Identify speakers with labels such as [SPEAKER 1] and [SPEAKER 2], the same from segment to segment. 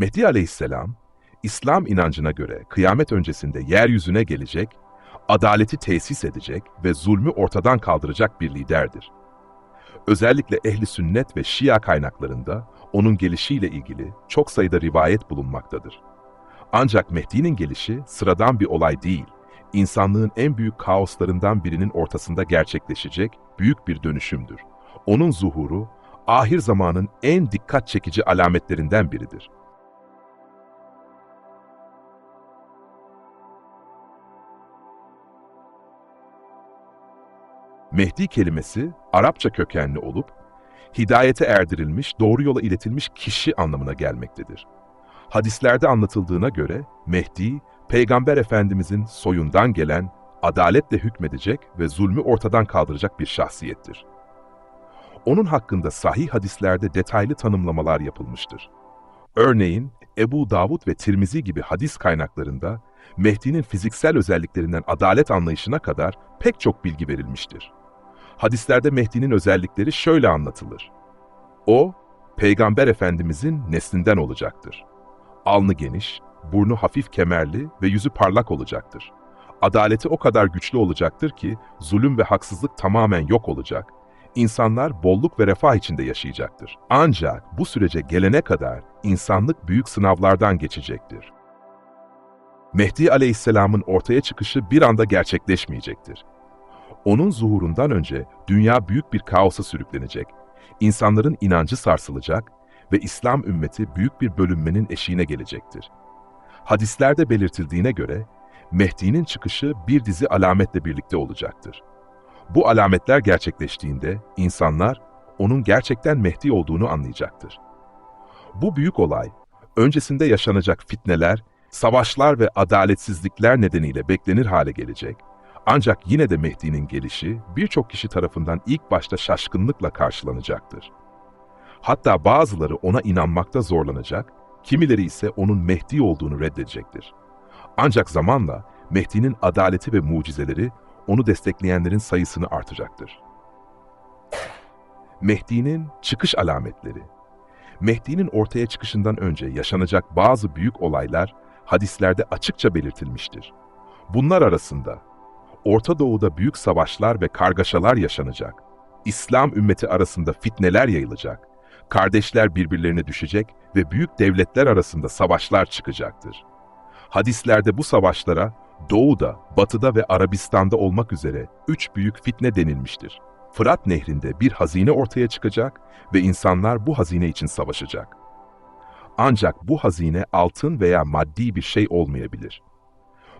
[SPEAKER 1] Mehdi aleyhisselam, İslam inancına göre kıyamet öncesinde yeryüzüne gelecek, adaleti tesis edecek ve zulmü ortadan kaldıracak bir liderdir. Özellikle ehli sünnet ve şia kaynaklarında onun gelişiyle ilgili çok sayıda rivayet bulunmaktadır. Ancak Mehdi'nin gelişi sıradan bir olay değil, insanlığın en büyük kaoslarından birinin ortasında gerçekleşecek büyük bir dönüşümdür. Onun zuhuru, ahir zamanın en dikkat çekici alametlerinden biridir. Mehdi kelimesi Arapça kökenli olup, hidayete erdirilmiş, doğru yola iletilmiş kişi anlamına gelmektedir. Hadislerde anlatıldığına göre Mehdi, Peygamber Efendimizin soyundan gelen, adaletle hükmedecek ve zulmü ortadan kaldıracak bir şahsiyettir. Onun hakkında sahih hadislerde detaylı tanımlamalar yapılmıştır. Örneğin Ebu Davud ve Tirmizi gibi hadis kaynaklarında Mehdi'nin fiziksel özelliklerinden adalet anlayışına kadar pek çok bilgi verilmiştir. Hadislerde Mehdi'nin özellikleri şöyle anlatılır. O, Peygamber Efendimizin neslinden olacaktır. Alnı geniş, burnu hafif kemerli ve yüzü parlak olacaktır. Adaleti o kadar güçlü olacaktır ki zulüm ve haksızlık tamamen yok olacak. İnsanlar bolluk ve refah içinde yaşayacaktır. Ancak bu sürece gelene kadar insanlık büyük sınavlardan geçecektir. Mehdi Aleyhisselam'ın ortaya çıkışı bir anda gerçekleşmeyecektir. Onun zuhurundan önce dünya büyük bir kaosa sürüklenecek, insanların inancı sarsılacak ve İslam ümmeti büyük bir bölünmenin eşiğine gelecektir. Hadislerde belirtildiğine göre Mehdi'nin çıkışı bir dizi alametle birlikte olacaktır. Bu alametler gerçekleştiğinde insanlar onun gerçekten Mehdi olduğunu anlayacaktır. Bu büyük olay, öncesinde yaşanacak fitneler, savaşlar ve adaletsizlikler nedeniyle beklenir hale gelecek. Ancak yine de Mehdi'nin gelişi birçok kişi tarafından ilk başta şaşkınlıkla karşılanacaktır. Hatta bazıları ona inanmakta zorlanacak, kimileri ise onun Mehdi olduğunu reddedecektir. Ancak zamanla Mehdi'nin adaleti ve mucizeleri onu destekleyenlerin sayısını artacaktır. Mehdi'nin çıkış alametleri Mehdi'nin ortaya çıkışından önce yaşanacak bazı büyük olaylar hadislerde açıkça belirtilmiştir. Bunlar arasında Orta Doğu'da büyük savaşlar ve kargaşalar yaşanacak. İslam ümmeti arasında fitneler yayılacak. Kardeşler birbirlerine düşecek ve büyük devletler arasında savaşlar çıkacaktır. Hadislerde bu savaşlara Doğu'da, Batı'da ve Arabistan'da olmak üzere üç büyük fitne denilmiştir. Fırat nehrinde bir hazine ortaya çıkacak ve insanlar bu hazine için savaşacak. Ancak bu hazine altın veya maddi bir şey olmayabilir.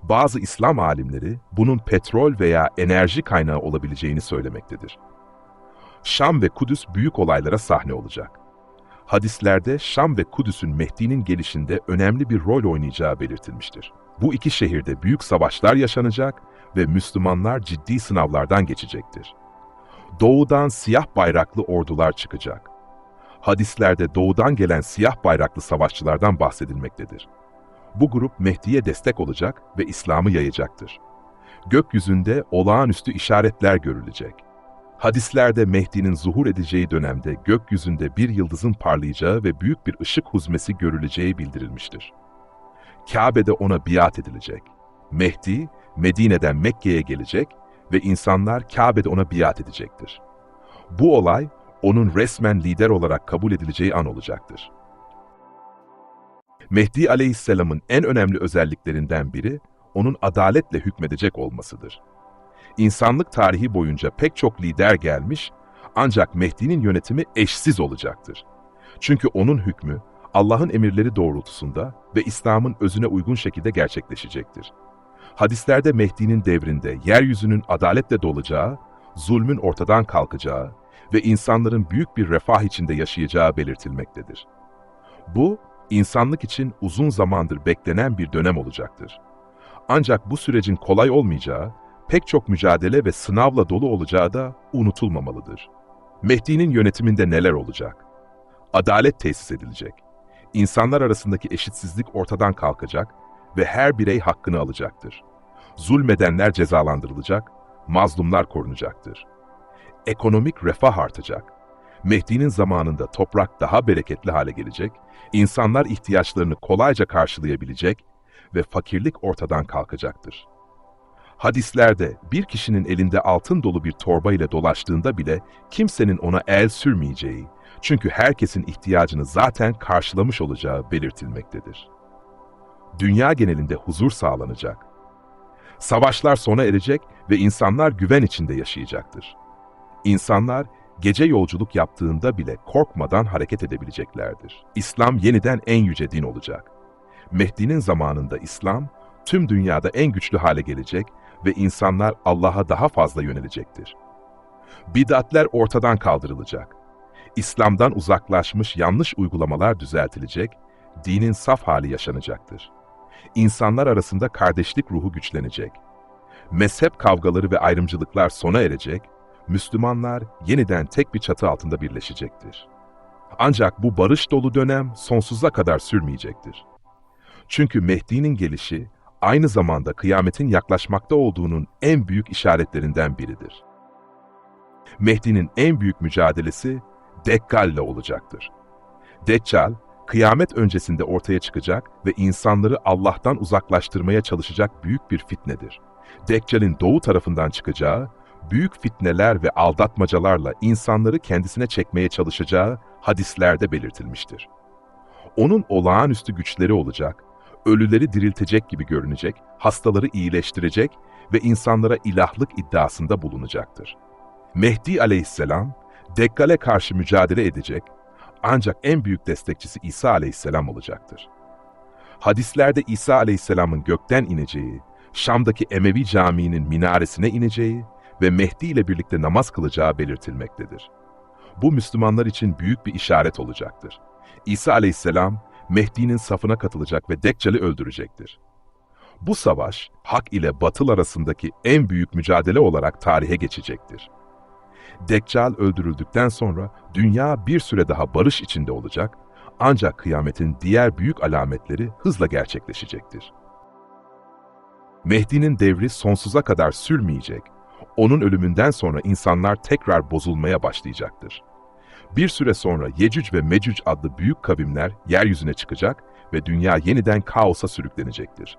[SPEAKER 1] Bazı İslam alimleri bunun petrol veya enerji kaynağı olabileceğini söylemektedir. Şam ve Kudüs büyük olaylara sahne olacak. Hadislerde Şam ve Kudüs'ün Mehdi'nin gelişinde önemli bir rol oynayacağı belirtilmiştir. Bu iki şehirde büyük savaşlar yaşanacak ve Müslümanlar ciddi sınavlardan geçecektir. Doğudan siyah bayraklı ordular çıkacak. Hadislerde doğudan gelen siyah bayraklı savaşçılardan bahsedilmektedir. Bu grup Mehdi'ye destek olacak ve İslam'ı yayacaktır. Gökyüzünde olağanüstü işaretler görülecek. Hadislerde Mehdi'nin zuhur edeceği dönemde gökyüzünde bir yıldızın parlayacağı ve büyük bir ışık huzmesi görüleceği bildirilmiştir. Kabe'de ona biat edilecek. Mehdi, Medine'den Mekke'ye gelecek ve insanlar Kabe'de ona biat edecektir. Bu olay, onun resmen lider olarak kabul edileceği an olacaktır. Mehdi Aleyhisselam'ın en önemli özelliklerinden biri, onun adaletle hükmedecek olmasıdır. İnsanlık tarihi boyunca pek çok lider gelmiş, ancak Mehdi'nin yönetimi eşsiz olacaktır. Çünkü onun hükmü, Allah'ın emirleri doğrultusunda ve İslam'ın özüne uygun şekilde gerçekleşecektir. Hadislerde Mehdi'nin devrinde yeryüzünün adaletle dolacağı, zulmün ortadan kalkacağı ve insanların büyük bir refah içinde yaşayacağı belirtilmektedir. Bu, insanlık için uzun zamandır beklenen bir dönem olacaktır. Ancak bu sürecin kolay olmayacağı, pek çok mücadele ve sınavla dolu olacağı da unutulmamalıdır. Mehdi'nin yönetiminde neler olacak? Adalet tesis edilecek. İnsanlar arasındaki eşitsizlik ortadan kalkacak ve her birey hakkını alacaktır. Zulmedenler cezalandırılacak, mazlumlar korunacaktır. Ekonomik refah artacak. Mehdi'nin zamanında toprak daha bereketli hale gelecek, insanlar ihtiyaçlarını kolayca karşılayabilecek ve fakirlik ortadan kalkacaktır. Hadislerde bir kişinin elinde altın dolu bir torba ile dolaştığında bile kimsenin ona el sürmeyeceği, çünkü herkesin ihtiyacını zaten karşılamış olacağı belirtilmektedir. Dünya genelinde huzur sağlanacak. Savaşlar sona erecek ve insanlar güven içinde yaşayacaktır. İnsanlar gece yolculuk yaptığında bile korkmadan hareket edebileceklerdir. İslam yeniden en yüce din olacak. Mehdi'nin zamanında İslam tüm dünyada en güçlü hale gelecek ve insanlar Allah'a daha fazla yönelecektir. Bidatler ortadan kaldırılacak. İslam'dan uzaklaşmış yanlış uygulamalar düzeltilecek, dinin saf hali yaşanacaktır. İnsanlar arasında kardeşlik ruhu güçlenecek. Mezhep kavgaları ve ayrımcılıklar sona erecek, Müslümanlar yeniden tek bir çatı altında birleşecektir. Ancak bu barış dolu dönem sonsuza kadar sürmeyecektir. Çünkü Mehdi'nin gelişi aynı zamanda kıyametin yaklaşmakta olduğunun en büyük işaretlerinden biridir. Mehdi'nin en büyük mücadelesi Dekkal'le olacaktır. Deccal, kıyamet öncesinde ortaya çıkacak ve insanları Allah'tan uzaklaştırmaya çalışacak büyük bir fitnedir. Deccal'in doğu tarafından çıkacağı, büyük fitneler ve aldatmacalarla insanları kendisine çekmeye çalışacağı hadislerde belirtilmiştir. Onun olağanüstü güçleri olacak, ölüleri diriltecek gibi görünecek, hastaları iyileştirecek ve insanlara ilahlık iddiasında bulunacaktır. Mehdi aleyhisselam, Dekkal'e karşı mücadele edecek ancak en büyük destekçisi İsa aleyhisselam olacaktır. Hadislerde İsa aleyhisselamın gökten ineceği, Şam'daki Emevi Camii'nin minaresine ineceği ve Mehdi ile birlikte namaz kılacağı belirtilmektedir. Bu Müslümanlar için büyük bir işaret olacaktır. İsa aleyhisselam, Mehdi'nin safına katılacak ve Deccal'i öldürecektir. Bu savaş, hak ile batıl arasındaki en büyük mücadele olarak tarihe geçecektir. Deccal öldürüldükten sonra dünya bir süre daha barış içinde olacak ancak kıyametin diğer büyük alametleri hızla gerçekleşecektir. Mehdi'nin devri sonsuza kadar sürmeyecek, onun ölümünden sonra insanlar tekrar bozulmaya başlayacaktır. Bir süre sonra Yecüc ve Mecüc adlı büyük kavimler yeryüzüne çıkacak ve dünya yeniden kaosa sürüklenecektir.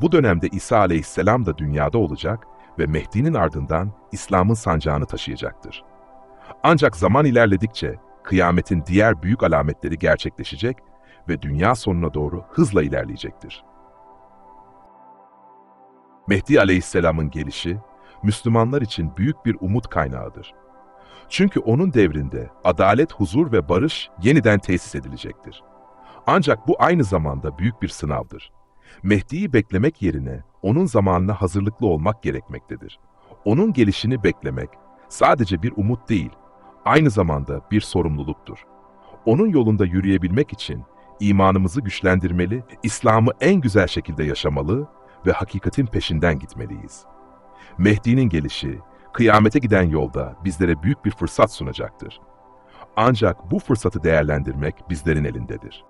[SPEAKER 1] Bu dönemde İsa aleyhisselam da dünyada olacak ve Mehdi'nin ardından İslam'ın sancağını taşıyacaktır. Ancak zaman ilerledikçe kıyametin diğer büyük alametleri gerçekleşecek ve dünya sonuna doğru hızla ilerleyecektir. Mehdi aleyhisselamın gelişi, Müslümanlar için büyük bir umut kaynağıdır. Çünkü onun devrinde adalet, huzur ve barış yeniden tesis edilecektir. Ancak bu aynı zamanda büyük bir sınavdır. Mehdi'yi beklemek yerine onun zamanına hazırlıklı olmak gerekmektedir. Onun gelişini beklemek sadece bir umut değil, aynı zamanda bir sorumluluktur. Onun yolunda yürüyebilmek için imanımızı güçlendirmeli, İslam'ı en güzel şekilde yaşamalı ve hakikatin peşinden gitmeliyiz. Mehdi'nin gelişi, kıyamete giden yolda bizlere büyük bir fırsat sunacaktır. Ancak bu fırsatı değerlendirmek bizlerin elindedir.